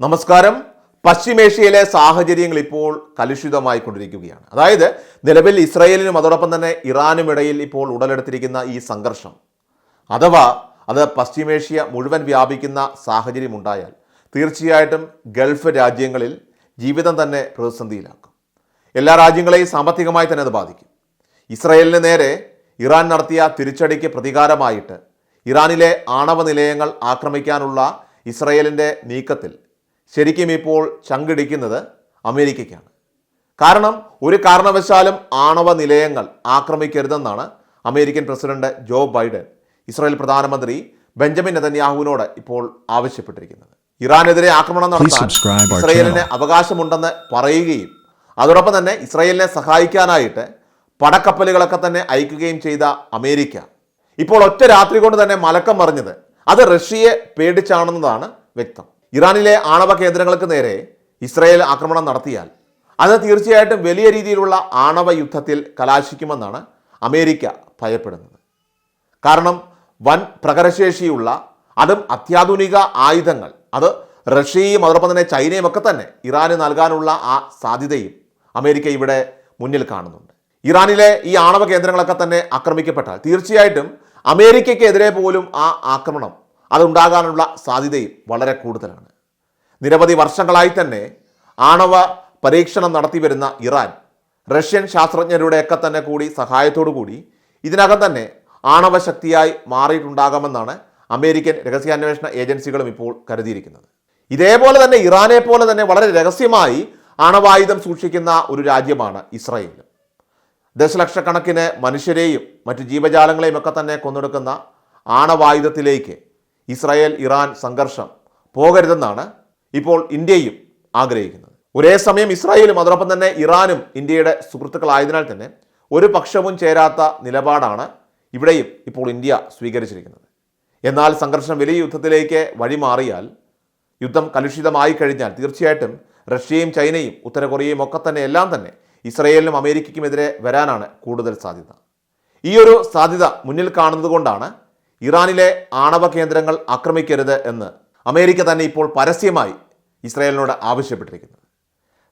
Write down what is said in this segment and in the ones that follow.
നമസ്കാരം. പശ്ചിമേഷ്യയിലെ സാഹചര്യങ്ങൾ ഇപ്പോൾ കലുഷിതമായി കൊണ്ടിരിക്കുകയാണ് അതായത് നിലവിൽ ഇസ്രയേലിനും അതോടൊപ്പം തന്നെ ഇറാനും ഇടയിൽ ഇപ്പോൾ ഉടലെടുത്തിരിക്കുന്ന ഈ സംഘർഷം. അഥവാ അത് പശ്ചിമേഷ്യ മുഴുവൻ വ്യാപിക്കുന്ന സാഹചര്യം ഉണ്ടായാൽ തീർച്ചയായിട്ടും ഗൾഫ് രാജ്യങ്ങളിൽ ജീവിതം തന്നെ പ്രതിസന്ധിയിലാക്കും. എല്ലാ രാജ്യങ്ങളെയും സാമ്പത്തികമായി തന്നെ അത് ബാധിക്കും. ഇസ്രയേലിന് നേരെ ഇറാൻ നടത്തിയ തിരിച്ചടിക്ക് പ്രതികാരമായിട്ട് ഇറാനിലെ ആണവ നിലയങ്ങൾ ആക്രമിക്കാനുള്ള ഇസ്രയേലിന്റെ നീക്കത്തിൽ ശരിക്കും ഇപ്പോൾ ചങ്കിടിക്കുന്നത് അമേരിക്കയ്ക്കാണ്. കാരണം ഒരു കാരണവശാലും ആണവ നിലയങ്ങൾ ആക്രമിക്കരുതെന്നാണ് American president Joe Biden Israel പ്രധാനമന്ത്രി ബെഞ്ചമിൻ നെതന്യാഹുവിനോട് ഇപ്പോൾ ആവശ്യപ്പെട്ടിരിക്കുന്നത്. ഇറാനെതിരെ ആക്രമണം നടത്താൻ ഇസ്രയേലിന് അവകാശമുണ്ടെന്ന് പറയുകയും അതോടൊപ്പം തന്നെ ഇസ്രയേലിനെ സഹായിക്കാനായിട്ട് പടക്കപ്പലുകളൊക്കെ തന്നെ അയക്കുകയും ചെയ്ത അമേരിക്ക. ഇപ്പോൾ ഒറ്റ രാത്രി കൊണ്ട് തന്നെ മലക്കം മറിഞ്ഞത്. അത് റഷ്യയെ പേടിച്ചാണെന്നതാണ് വ്യക്തം. ഇറാനിലെ ആണവ കേന്ദ്രങ്ങൾക്ക് നേരെ ഇസ്രായേൽ ആക്രമണം നടത്തിയാൽ അത് തീർച്ചയായിട്ടും വലിയ രീതിയിലുള്ള ആണവ യുദ്ധത്തിൽ കലാശിക്കുമെന്നാണ് അമേരിക്ക ഭയപ്പെടുന്നത്. കാരണം വൻ പ്രകരശേഷിയുള്ള അതും അത്യാധുനിക ആയുധങ്ങൾ അത് റഷ്യയും അതോടൊപ്പം തന്നെ ചൈനയും ഒക്കെ തന്നെ ഇറാന് നൽകാനുള്ള ആ സാധ്യതയും അമേരിക്ക ഇവിടെ മുന്നിൽ കാണുന്നുണ്ട്. ഇറാനിലെ ഈ ആണവ കേന്ദ്രങ്ങളൊക്കെ തന്നെ ആക്രമിക്കപ്പെട്ടാൽ തീർച്ചയായിട്ടും അമേരിക്കയ്ക്കെതിരെ പോലും ആ ആക്രമണം അതുണ്ടാകാനുള്ള സാധ്യതയും വളരെ കൂടുതലാണ്. നിരവധി വർഷങ്ങളായി തന്നെ ആണവ പരീക്ഷണം നടത്തി വരുന്ന ഇറാൻ റഷ്യൻ ശാസ്ത്രജ്ഞരുടെയൊക്കെ തന്നെ കൂടി സഹായത്തോടു കൂടി ഇതിനകം തന്നെ ആണവ ശക്തിയായി മാറിയിട്ടുണ്ടാകാമെന്നാണ് അമേരിക്കൻ രഹസ്യാന്വേഷണ ഏജൻസികളും ഇപ്പോൾ കരുതിയിരിക്കുന്നത്. ഇതേപോലെ തന്നെ ഇറാനെ പോലെ തന്നെ വളരെ രഹസ്യമായി ആണവായുധം സൂക്ഷിക്കുന്ന ഒരു രാജ്യമാണ് ഇസ്രായേൽ. ദശലക്ഷക്കണക്കിന് മനുഷ്യരെയും മറ്റു ജീവജാലങ്ങളെയും ഒക്കെ തന്നെ കൊന്നെടുക്കുന്ന ആണവായുധത്തിലേക്ക് ഇസ്രായേൽ ഇറാൻ സംഘർഷം പോകരുതെന്നാണ് ഇപ്പോൾ ഇന്ത്യയും ആഗ്രഹിക്കുന്നത്. ഒരേ സമയം ഇസ്രായേലും അതോടൊപ്പം തന്നെ ഇറാനും ഇന്ത്യയുടെ സുഹൃത്തുക്കളായതിനാൽ തന്നെ ഒരു പക്ഷവും ചേരാത്ത നിലപാടാണ് ഇവിടെയും ഇപ്പോൾ ഇന്ത്യ സ്വീകരിച്ചിരിക്കുന്നത്. എന്നാൽ സംഘർഷം വലിയ യുദ്ധത്തിലേക്ക് വഴിമാറിയാൽ യുദ്ധം കലുഷിതമായി കഴിഞ്ഞാൽ തീർച്ചയായിട്ടും റഷ്യയും ചൈനയും ഉത്തര കൊറിയയും ഒക്കെ തന്നെ എല്ലാം തന്നെ ഇസ്രയേലിനും അമേരിക്കയ്ക്കുമെതിരെ വരാനാണ് കൂടുതൽ സാധ്യത. ഈ ഒരു സാധ്യത മുന്നിൽ കാണുന്നത് കൊണ്ടാണ് ഇറാനിലെ ആണവ കേന്ദ്രങ്ങൾ ആക്രമിക്കരുത് എന്ന് അമേരിക്ക തന്നെ ഇപ്പോൾ പരസ്യമായി ഇസ്രായേലിനോട് ആവശ്യപ്പെട്ടിരിക്കുന്നത്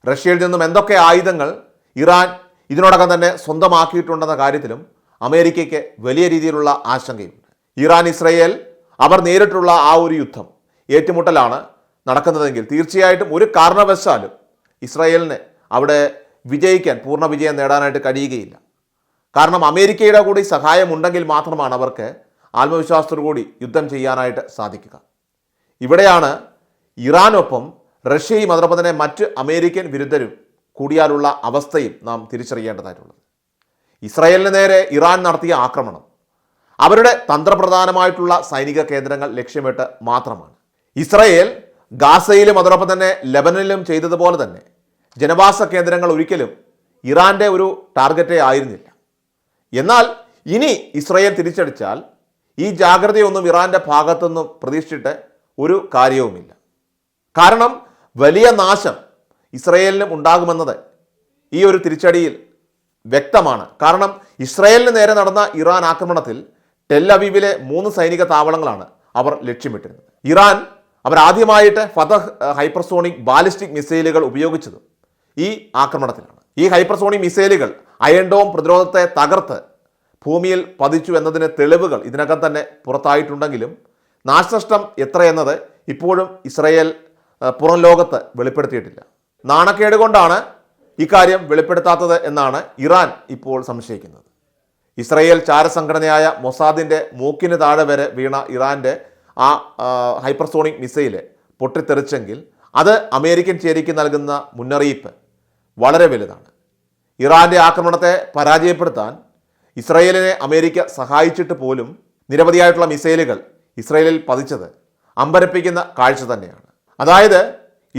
റഷ്യയിൽ നിന്നും എന്തൊക്കെ ആയുധങ്ങൾ ഇറാൻ ഇതിനോടകം തന്നെ സ്വന്തമാക്കിയിട്ടുണ്ടെന്ന കാര്യത്തിലും അമേരിക്കയ്ക്ക് വലിയ രീതിയിലുള്ള ആശങ്കയുണ്ട്. ഇറാൻ ഇസ്രയേൽ അവർ നേരിട്ടുള്ള ആ ഒരു യുദ്ധം ഏറ്റുമുട്ടലാണ് നടക്കുന്നതെങ്കിൽ തീർച്ചയായിട്ടും ഒരു കാരണവശാലും ഇസ്രായേലിന് അവിടെ വിജയിക്കാൻ പൂർണ വിജയം നേടാനായിട്ട് കഴിയുകയില്ല. കാരണം അമേരിക്കയുടെ കൂടി സഹായമുണ്ടെങ്കിൽ മാത്രമാണ് അവർക്ക് ആത്മവിശ്വാസത്തോടു കൂടി യുദ്ധം ചെയ്യാനായിട്ട് സാധിക്കുക. ഇവിടെയാണ് ഇറാനൊപ്പം റഷ്യയും അതോടൊപ്പം തന്നെ മറ്റ് അമേരിക്കൻ വിരുദ്ധരും കൂടിയാലുള്ള അവസ്ഥയും നാം തിരിച്ചറിയേണ്ടതായിട്ടുള്ളത്. ഇസ്രായേലിന് നേരെ ഇറാൻ നടത്തിയ ആക്രമണം അവരുടെ തന്ത്രപ്രധാനമായിട്ടുള്ള സൈനിക കേന്ദ്രങ്ങൾ ലക്ഷ്യമിട്ട് മാത്രമാണ്. ഇസ്രയേൽ ഗാസയിലും അതോടൊപ്പം തന്നെ ലെബനനിലും ചെയ്തതുപോലെ തന്നെ ജനവാസ കേന്ദ്രങ്ങൾ ഒരിക്കലും ഇറാന്റെ ഒരു ടാർഗറ്റേ ആയിരുന്നില്ല. എന്നാൽ ഇനി ഇസ്രയേൽ തിരിച്ചടിച്ചാൽ ഈ ജാഗ്രതയൊന്നും ഇറാന്റെ ഭാഗത്തുനിന്നും പ്രതീക്ഷിച്ചിട്ട് ഒരു കാര്യവുമില്ല. കാരണം വലിയ നാശം ഇസ്രയേലിനും ഉണ്ടാകുമെന്നത് ഈ ഒരു തിരിച്ചടിയിൽ വ്യക്തമാണ്. കാരണം ഇസ്രയേലിന് നേരെ നടന്ന ഇറാൻ ആക്രമണത്തിൽ ടെല്ലവീവിലെ മൂന്ന് സൈനിക താവളങ്ങളാണ് അവർ ലക്ഷ്യമിട്ടിരുന്നത്. ഇറാൻ അവർ ആദ്യമായിട്ട് ഫതഹ് ഹൈപ്പർസോണിക് ബാലിസ്റ്റിക് മിസൈലുകൾ ഉപയോഗിച്ചതും ഈ ആക്രമണത്തിലാണ്. ഈ ഹൈപ്പർസോണിക് മിസൈലുകൾ അയൺഡോം പ്രതിരോധത്തെ തകർത്ത് ഭൂമിയിൽ പതിച്ചു എന്നതിന് തെളിവുകൾ ഇതിനകം തന്നെ പുറത്തായിട്ടുണ്ടെങ്കിലും നാശനഷ്ടം എത്രയെന്നത് ഇപ്പോഴും ഇസ്രയേൽ പുറം ലോകത്ത് വെളിപ്പെടുത്തിയിട്ടില്ല. നാണക്കേട് കൊണ്ടാണ് ഇക്കാര്യം വെളിപ്പെടുത്താത്തത് എന്നാണ് ഇറാൻ ഇപ്പോൾ സംശയിക്കുന്നത്. ഇസ്രയേൽ ചാരസംഘടനയായ മൊസാദിന്റെ മൂക്കിന് താഴെ വരെ വീണ ഇറാന്റെ ആ, ഹൈപ്പർസോണിക് മിസൈൽ പൊട്ടിത്തെറിച്ചെങ്കിൽ അത് അമേരിക്കൻ ചേരിക്ക് നൽകുന്ന മുന്നറിയിപ്പ് വളരെ വലുതാണ്. ഇറാന്റെ ആക്രമണത്തെ പരാജയപ്പെടുത്താൻ ഇസ്രയേലിനെ അമേരിക്ക സഹായിച്ചിട്ട് പോലും നിരവധിയായിട്ടുള്ള മിസൈലുകൾ ഇസ്രയേലിൽ പതിച്ചത് അമ്പരപ്പിക്കുന്ന കാഴ്ച തന്നെയാണ്. അതായത്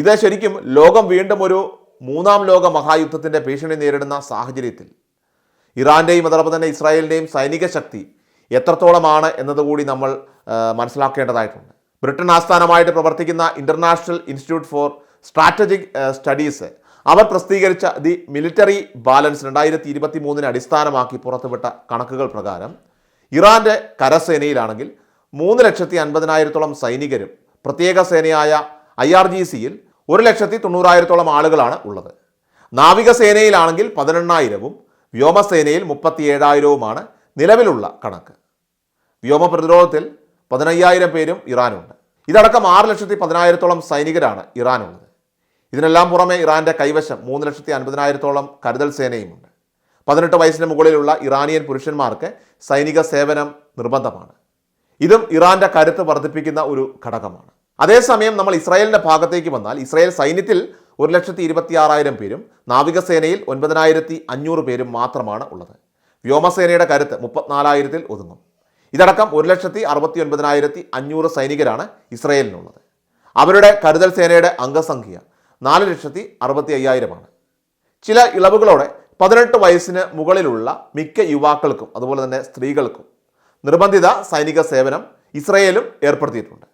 ഇത് ശരിക്കും ലോകം വീണ്ടും ഒരു മൂന്നാം ലോക മഹായുദ്ധത്തിന്റെ ഭീഷണി നേരിടുന്ന സാഹചര്യത്തിൽ ഇറാന്റെയും അതോടൊപ്പം തന്നെ ഇസ്രായേലിന്റെയും സൈനിക ശക്തി എത്രത്തോളമാണ് എന്നതുകൂടി നമ്മൾ മനസ്സിലാക്കേണ്ടതായിട്ടുണ്ട്. ബ്രിട്ടൻ ആസ്ഥാനമായിട്ട് പ്രവർത്തിക്കുന്ന international institute for strategic studies അവർ പ്രസിദ്ധീകരിച്ച ദി മിലിറ്ററി ബാലൻസ് രണ്ടായിരത്തി ഇരുപത്തി മൂന്നിനെ അടിസ്ഥാനമാക്കി പുറത്തുവിട്ട കണക്കുകൾ പ്രകാരം ഇറാന്റെ കരസേനയിലാണെങ്കിൽ മൂന്ന് ലക്ഷത്തി അൻപതിനായിരത്തോളം സൈനികരും പ്രത്യേക സേനയായ ഐ ആർ ജി സിയിൽ ഒരു ലക്ഷത്തി തൊണ്ണൂറായിരത്തോളം ആളുകളാണ് ഉള്ളത്. നാവികസേനയിലാണെങ്കിൽ പതിനെണ്ണായിരവും വ്യോമസേനയിൽ മുപ്പത്തി ഏഴായിരവുമാണ് നിലവിലുള്ള കണക്ക്. വ്യോമ പ്രതിരോധത്തിൽ പതിനയ്യായിരം പേരും ഇറാനുണ്ട്. ഇതടക്കം ആറ് ലക്ഷത്തി പതിനായിരത്തോളം സൈനികരാണ് ഇറാനുള്ളത്. ഇതിനെല്ലാം പുറമെ ഇറാന്റെ കൈവശം മൂന്ന് ലക്ഷത്തി അൻപതിനായിരത്തോളം കരുതൽ സേനയുമുണ്ട്. പതിനെട്ട് വയസ്സിന് മുകളിലുള്ള ഇറാനിയൻ പുരുഷന്മാർക്ക് സൈനിക സേവനം നിർബന്ധമാണ്. ഇതും ഇറാന്റെ കരുത്ത് വർദ്ധിപ്പിക്കുന്ന ഒരു ഘടകമാണ്. അതേസമയം നമ്മൾ ഇസ്രായേലിന്റെ ഭാഗത്തേക്ക് വന്നാൽ ഇസ്രായേൽ സൈന്യത്തിൽ ഒരു ലക്ഷത്തി ഇരുപത്തി ആറായിരം പേരും നാവികസേനയിൽ ഒൻപതിനായിരത്തി അഞ്ഞൂറ് പേരും മാത്രമാണ് ഉള്ളത്. വ്യോമസേനയുടെ കരുത്ത് മുപ്പത്തിനാലായിരത്തിൽ ഒതുങ്ങും. ഇതടക്കം ഒരു ലക്ഷത്തി അറുപത്തി ഒൻപതിനായിരത്തി അഞ്ഞൂറ് സൈനികരാണ് ഇസ്രായേലിനുള്ളത്. അവരുടെ കരുതൽ സേനയുടെ അംഗസംഖ്യ നാല് ലക്ഷത്തി അറുപത്തി അയ്യായിരമാണ്. ചില ഇളവുകളോടെ പതിനെട്ട് വയസ്സിന് മുകളിലുള്ള മിക്ക യുവാക്കൾക്കും അതുപോലെ തന്നെ സ്ത്രീകൾക്കും നിർബന്ധിത സൈനിക സേവനം ഇസ്രയേലും ഏർപ്പെടുത്തിയിട്ടുണ്ട്.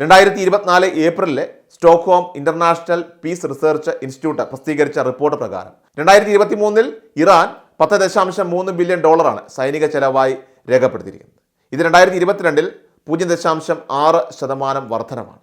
രണ്ടായിരത്തി ഇരുപത്തിനാല് ഏപ്രിലിലെ Stockholm international peace research institute പ്രസിദ്ധീകരിച്ച റിപ്പോർട്ട് പ്രകാരം രണ്ടായിരത്തി ഇരുപത്തി മൂന്നിൽ ഇറാൻ പത്ത് ദശാംശം മൂന്ന് ബില്യൺ ഡോളറാണ് സൈനിക ചെലവായി രേഖപ്പെടുത്തിയിരിക്കുന്നത്. ഇത് രണ്ടായിരത്തി ഇരുപത്തിരണ്ടിൽ പൂജ്യം ദശാംശം ആറ് ശതമാനം വർധനമാണ്.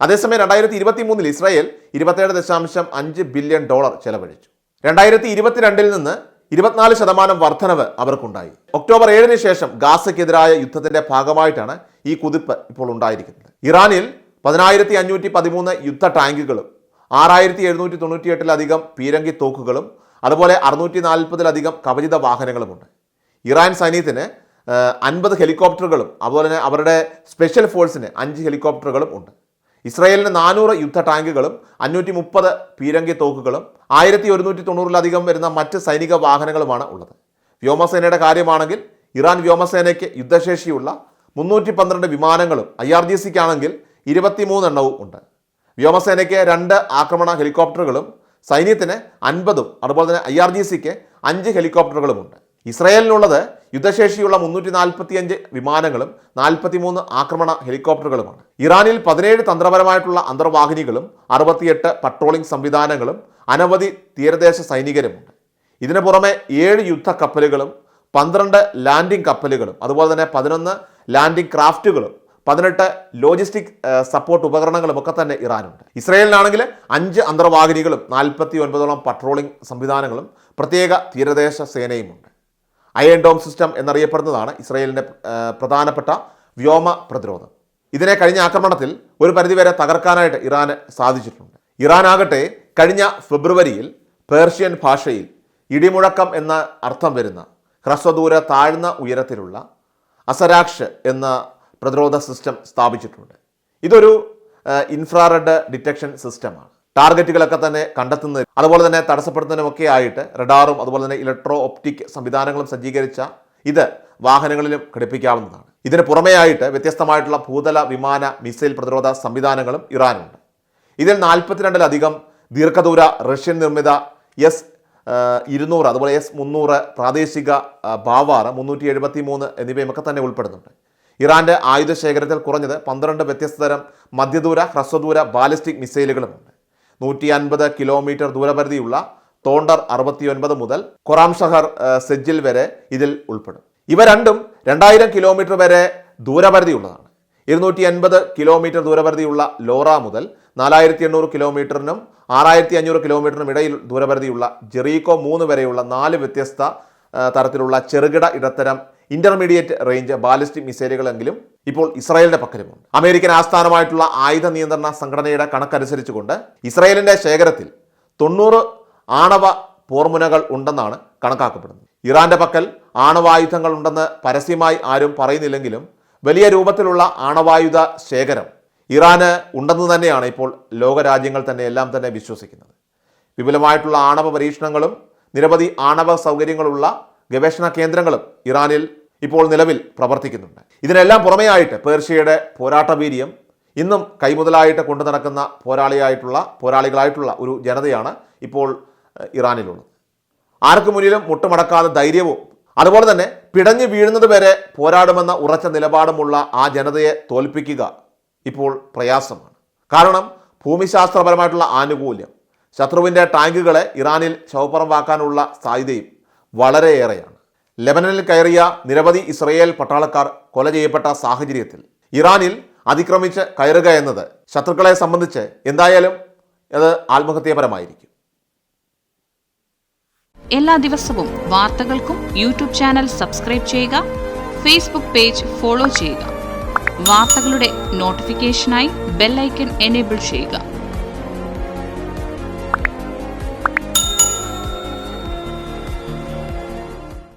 അതേസമയം രണ്ടായിരത്തി ഇരുപത്തി മൂന്നിൽ ഇസ്രായേൽ ഇരുപത്തേഴ് ദശാംശം അഞ്ച് ബില്യൺ ഡോളർ ചെലവഴിച്ചു. രണ്ടായിരത്തി ഇരുപത്തിരണ്ടിൽ നിന്ന് ഇരുപത്തിനാല് ശതമാനം വർധനവ് അവർക്കുണ്ടായി. ഒക്ടോബർ ഏഴിന് ശേഷം ഗാസയ്ക്കെതിരായ യുദ്ധത്തിന്റെ ഭാഗമായിട്ടാണ് ഈ കുതിപ്പ് ഇപ്പോൾ ഉണ്ടായിരിക്കുന്നത്. ഇറാനിൽ പതിനായിരത്തി അഞ്ഞൂറ്റി പതിമൂന്ന് യുദ്ധ ടാങ്കുകളും ആറായിരത്തി എഴുന്നൂറ്റി തൊണ്ണൂറ്റിയെട്ടിലധികം പീരങ്കി തോക്കുകളും അതുപോലെ അറുന്നൂറ്റി നാൽപ്പതിലധികം കവചിത വാഹനങ്ങളുമുണ്ട്. ഇറാൻ സൈന്യത്തിന് അൻപത് ഹെലികോപ്റ്ററുകളും അതുപോലെ തന്നെ അവരുടെ സ്പെഷ്യൽ ഫോഴ്സിന് അഞ്ച് ഹെലികോപ്റ്ററുകളും ഉണ്ട്. ഇസ്രായേലിന് നാനൂറ് യുദ്ധ ടാങ്കുകളും അഞ്ഞൂറ്റി മുപ്പത് പീരങ്കി തോക്കുകളും ആയിരത്തി ഒരുന്നൂറ്റി തൊണ്ണൂറിലധികം വരുന്ന മറ്റ് സൈനിക വാഹനങ്ങളുമാണ് ഉള്ളത്. വ്യോമസേനയുടെ കാര്യമാണെങ്കിൽ ഇറാൻ വ്യോമസേനയ്ക്ക് യുദ്ധശേഷിയുള്ള മുന്നൂറ്റി പന്ത്രണ്ട് വിമാനങ്ങളും ഐ ആർ ജി സിക്കാണെങ്കിൽ ഇരുപത്തിമൂന്നെണ്ണവും ഉണ്ട്. വ്യോമസേനയ്ക്ക് രണ്ട് ആക്രമണ ഹെലികോപ്റ്ററുകളും സൈന്യത്തിന് അൻപതും അതുപോലെ തന്നെ ഐ ആർ ജി സിക്ക് അഞ്ച് ഹെലികോപ്റ്ററുകളുമുണ്ട്. ഇസ്രായേലിനുള്ളത് യുദ്ധശേഷിയുള്ള മുന്നൂറ്റി നാൽപ്പത്തിയഞ്ച് വിമാനങ്ങളും നാൽപ്പത്തിമൂന്ന് ആക്രമണ ഹെലികോപ്റ്ററുകളുമാണ്. ഇറാനിൽ പതിനേഴ് തന്ത്രപരമായിട്ടുള്ള അന്തർവാഹിനികളും അറുപത്തിയെട്ട് പട്രോളിംഗ് സംവിധാനങ്ങളും അനവധി തീരദേശ സൈനികരുമുണ്ട്. ഇതിനു പുറമെ ഏഴ് യുദ്ധ കപ്പലുകളും പന്ത്രണ്ട് ലാൻഡിംഗ് കപ്പലുകളും അതുപോലെ തന്നെ പതിനൊന്ന് ലാൻഡിംഗ് ക്രാഫ്റ്റുകളും പതിനെട്ട് ലോജിസ്റ്റിക് സപ്പോർട്ട് ഉപകരണങ്ങളും ഒക്കെ തന്നെ ഇറാനുണ്ട്. ഇസ്രയേലിനാണെങ്കിൽ അഞ്ച് അന്തർവാഹിനികളും നാൽപ്പത്തി ഒൻപതോളം പട്രോളിംഗ് സംവിധാനങ്ങളും പ്രത്യേക തീരദേശ സേനയുമുണ്ട്. അയൺ ഡോം സിസ്റ്റം എന്നറിയപ്പെടുന്നതാണ് ഇസ്രയേലിന്റെ പ്രധാനപ്പെട്ട വ്യോമ പ്രതിരോധം. ഇതിനെ കഴിഞ്ഞ ആക്രമണത്തിൽ ഒരു പരിധിവരെ തകർക്കാനായിട്ട് ഇറാന് സാധിച്ചിട്ടുണ്ട്. ഇറാൻ ആകട്ടെ കഴിഞ്ഞ ഫെബ്രുവരിയിൽ പേർഷ്യൻ ഭാഷയിൽ ഇടിമുഴക്കം എന്ന അർത്ഥം വരുന്ന ഹ്രസ്വദൂര താഴ്ന്ന ഉയരത്തിലുള്ള അസരാക്ഷ് എന്ന പ്രതിരോധ സിസ്റ്റം സ്ഥാപിച്ചിട്ടുണ്ട്. ഇതൊരു ഇൻഫ്രാറെഡ് ഡിറ്റക്ഷൻ സിസ്റ്റമാണ്. ടാർഗറ്റുകളൊക്കെ തന്നെ കണ്ടെത്തുന്നത് അതുപോലെ തന്നെ തടസ്സപ്പെടുത്തുന്നതിനുമൊക്കെ ആയിട്ട് റഡാറും അതുപോലെ തന്നെ ഇലക്ട്രോ ഒപ്റ്റിക് സംവിധാനങ്ങളും സജ്ജീകരിച്ച ഇത് വാഹനങ്ങളിലും ഘടിപ്പിക്കാവുന്നതാണ്. ഇതിന് പുറമെയായിട്ട് വ്യത്യസ്തമായിട്ടുള്ള ഭൂതല വിമാന മിസൈൽ പ്രതിരോധ സംവിധാനങ്ങളും ഇറാനുണ്ട്. ഇതിൽ നാൽപ്പത്തിരണ്ടിലധികം ദീർഘദൂര റഷ്യൻ നിർമ്മിത എസ് ഇരുന്നൂറ് അതുപോലെ എസ് മുന്നൂറ് പ്രാദേശിക ബാവാർ മുന്നൂറ്റി എഴുപത്തി മൂന്ന് എന്നിവയുമൊക്കെ തന്നെ ഉൾപ്പെടുന്നുണ്ട്. ഇറാന്റെ ആയുധ ശേഖരത്തിൽ കുറഞ്ഞത് പന്ത്രണ്ട് വ്യത്യസ്ത തരം മധ്യദൂര ഹ്രസ്വദൂര ബാലിസ്റ്റിക് മിസൈലുകളുമുണ്ട്. നൂറ്റി അൻപത് കിലോമീറ്റർ ദൂരപരിധിയുള്ള തോണ്ടർ അറുപത്തിയൊൻപത് മുതൽ കൊറാം ഷഹർ സെജിൽ വരെ ഇതിൽ ഉൾപ്പെടും. ഇവ രണ്ടും രണ്ടായിരം കിലോമീറ്റർ വരെ ദൂരപരിധിയുള്ളതാണ്. ഇരുന്നൂറ്റി അൻപത് കിലോമീറ്റർ ദൂരപരിധിയുള്ള ലോറ മുതൽ നാലായിരത്തി എണ്ണൂറ് കിലോമീറ്ററിനും ആറായിരത്തി അഞ്ഞൂറ് കിലോമീറ്ററിനും ഇടയിൽ ദൂരപരിധിയുള്ള ജെറീക്കോ മൂന്ന് വരെയുള്ള നാല് വ്യത്യസ്ത തരത്തിലുള്ള ചെറുകിട ഇടത്തരം ഇന്റർമീഡിയറ്റ് റേഞ്ച് ബാലിസ്റ്റിക് മിസൈലുകളെങ്കിലും ഇപ്പോൾ ഇസ്രായേലിന്റെ പക്കലുമുണ്ട്. അമേരിക്കൻ ആസ്ഥാനമായിട്ടുള്ള ആയുധ നിയന്ത്രണ സംഘടനയുടെ കണക്കനുസരിച്ചുകൊണ്ട് ഇസ്രായേലിന്റെ ശേഖരത്തിൽ തൊണ്ണൂറ് ആണവ പോർമുനകൾ ഉണ്ടെന്നാണ് കണക്കാക്കപ്പെടുന്നത്. ഇറാന്റെ പക്കൽ ആണവായുധങ്ങൾ ഉണ്ടെന്ന് പരസ്യമായി ആരും പറയുന്നില്ലെങ്കിലും വലിയ രൂപത്തിലുള്ള ആണവായുധ ശേഖരം ഇറാന് ഉണ്ടെന്ന് തന്നെയാണ് ഇപ്പോൾ ലോകരാജ്യങ്ങൾ തന്നെ എല്ലാം തന്നെ വിശ്വസിക്കുന്നത്. വിപുലമായിട്ടുള്ള ആണവ പരീക്ഷണങ്ങളും നിരവധി ആണവ സൗകര്യങ്ങളുള്ള ഗവേഷണ കേന്ദ്രങ്ങളും ഇറാനിൽ ഇപ്പോൾ നിലവിൽ പ്രവർത്തിക്കുന്നുണ്ട്. ഇതിനെല്ലാം പുറമെയായിട്ട് പേർഷ്യയുടെ പോരാട്ട വീര്യം ഇന്നും കൈമുതലായിട്ട് കൊണ്ടു നടക്കുന്ന പോരാളിയായിട്ടുള്ള പോരാളികളായിട്ടുള്ള ഒരു ജനതയാണ് ഇപ്പോൾ ഇറാനിലുള്ളത്. ആർക്കു മുന്നിലും മുട്ടുമടക്കാതെ ധൈര്യവും അതുപോലെ തന്നെ പിടഞ്ഞു വീഴുന്നത് വരെ പോരാടുമെന്ന ഉറച്ച നിലപാടുമുള്ള ആ ജനതയെ തോൽപ്പിക്കുക ഇപ്പോൾ പ്രയാസമാണ്. കാരണം ഭൂമിശാസ്ത്രപരമായിട്ടുള്ള ആനുകൂല്യം ശത്രുവിന്റെ ടാങ്കുകളെ ഇറാനിൽ ശവപ്പുറമാക്കാനുള്ള സാധ്യതയും വളരെയേറെയാണ്. ലെബനനിൽ കയറിയ നിരവധി ഇസ്രയേൽ പട്ടാളക്കാർ കൊല ചെയ്യപ്പെട്ട സാഹചര്യത്തിൽ ഇറാനിൽ അതിക്രമിച്ച് കയറുക എന്നത് ശത്രുക്കളെ സംബന്ധിച്ച് എന്തായാലും അത് ആത്മഹത്യാപരമായിരിക്കും. എല്ലാ ദിവസവും വാർത്തകൾക്കും യൂട്യൂബ് ചാനൽ സബ്സ്ക്രൈബ് ചെയ്യുക ഫേസ്ബുക്ക് പേജ് ഫോളോ ചെയ്യുക. വാർത്തകളുടെ നോട്ടിഫിക്കേഷനായി ബെല്ലൈക്കൺ എനേബിൾ ചെയ്യുക.